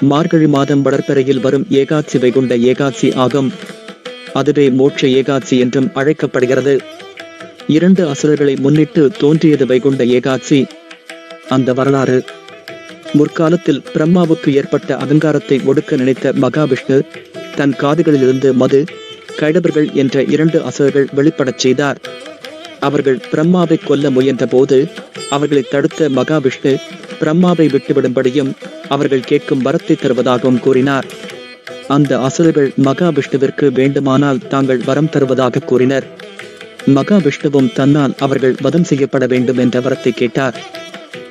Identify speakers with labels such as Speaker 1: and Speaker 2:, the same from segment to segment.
Speaker 1: மார்கழி மாதம் வளர்ப்பறையில் வரும் ஏகாட்சி வைகுண்ட ஏகாட்சி ஆகும். அதுவே மோட்ச ஏகாட்சி என்றும் அழைக்கப்படுகிறது. இரண்டு அசுரர்களை முன்னிட்டு தோன்றியது வைகுண்ட ஏகாட்சி. அந்த வரலாறு. முற்காலத்தில் பிரம்மாவுக்கு ஏற்பட்ட அகங்காரத்தை ஒடுக்க நினைத்த மகாவிஷ்ணு தன் காதுகளிலிருந்து மது கைடவர்கள் என்ற இரண்டு அசுரர்கள் வெளிப்படச் செய்தார். அவர்கள் பிரம்மாவை கொல்ல முயன்ற போது அவர்களை தடுத்த மகாவிஷ்ணு பிரம்மாவை விட்டுவிடும்படியும் அவர்கள் கேட்கும் வரத்தை தருவதாகவும் கூறினார். அந்த அசுரர்கள் மகாவிஷ்ணுவிற்கு வேண்டுமானால் தாங்கள் வரம் தருவதாக கூறினர். மகாவிஷ்ணுவும் தன்னால் அவர்கள் வதம் செய்யப்பட வேண்டும் என்ற வரத்தை கேட்டார்.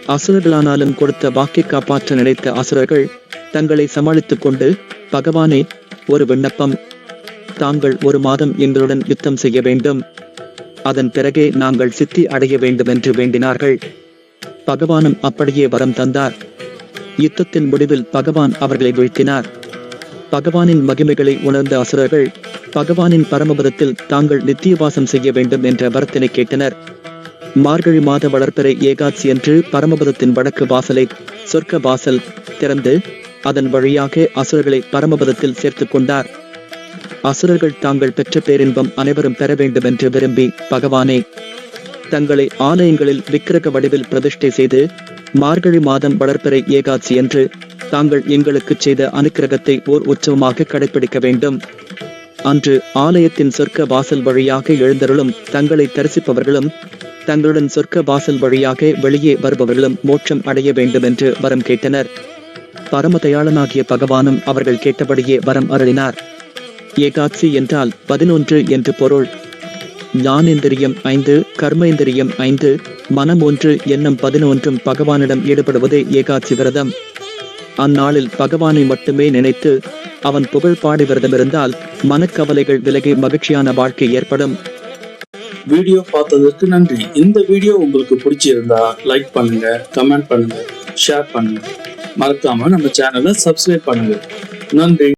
Speaker 1: அசுரர்களானாலும் கொடுத்த வாக்கை காப்பாற்ற நினைத்த அசுரர்கள் தங்களை சமாளித்துக் கொண்டு பகவானே ஒரு விண்ணப்பம். தாங்கள் ஒரு மாதம் எங்களுடன் யுத்தம் செய்ய வேண்டும். அதன் பிறகே நாங்கள் சித்தி அடைய வேண்டும் என்று வேண்டினார்கள். பகவானும் அப்படியே வரம் தந்தார். யுத்தத்தின் முடிவில் பகவான் அவர்களை வீழ்த்தினார். பகவானின் மகிமைகளை உணர்ந்த அசுரர்கள் பகவானின் பரமபதத்தில் தாங்கள் நித்தியவாசம் செய்ய வேண்டும் என்ற வரத்தினை கேட்டனர். மார்கழி மாத வளர்ப்பறை ஏகாட்சி என்று பரமபதத்தின் வடக்கு வாசலை சொர்க்க வாசல் திறந்து அதன் வழியாக அசுரர்களை பரமபதத்தில் சேர்த்துக் கொண்டார். அசுரர்கள் தாங்கள் பெற்ற பேரின்பம் அனைவரும் பெற வேண்டும் என்று விரும்பி பகவானே தங்களை ஆலயங்களில் விக்கிரக வடிவில் பிரதிஷ்டை செய்து மார்கழி மாதம் வளர்ப்பறை ஏகாட்சி என்று தாங்கள் எங்களுக்கு செய்த அனுக்கிரகத்தை ஓர் உற்சவமாக கடைபிடிக்க வேண்டும். அன்று ஆலயத்தின் சொர்க்க வாசல் வழியாக எழுந்தருளும் தங்களை தரிசிப்பவர்களும் தங்களுடன் சொர்க்க வாசல் வழியாக வெளியே வருபவர்களும் மோட்சம் அடைய வேண்டும் என்று வரம் கேட்டனர். பரமதயாளனாகிய பகவானும் அவர்கள் கேட்டபடியே வரம் அருளினார். ஏகாட்சி என்றால் பதினொன்று என்று பொருள். ஞானேந்திரியம் ஐந்து கர்மேந்திரியம் ஐந்து மனம் ஒன்று எண்ணம் பதினொன்றும் பகவானிடம் ஈடுபடுவதே ஏகாட்சி விரதம். அந்நாளில் பகவானை மட்டுமே நினைத்து அவன் புகழ் பாடி விரதமிருந்தால் மனக்கவலைகள் விலகி மகிழ்ச்சியான வாழ்க்கை ஏற்படும்.
Speaker 2: வீடியோ பார்த்ததற்கு நன்றி. இந்த வீடியோ உங்களுக்கு பிடிச்சிருந்தா லைக் பண்ணுங்க கமெண்ட் பண்ணுங்க ஷேர் பண்ணுங்க. மறக்காம நம்ம சேனலை சப்ஸ்கிரைப் பண்ணுங்க. நன்றி.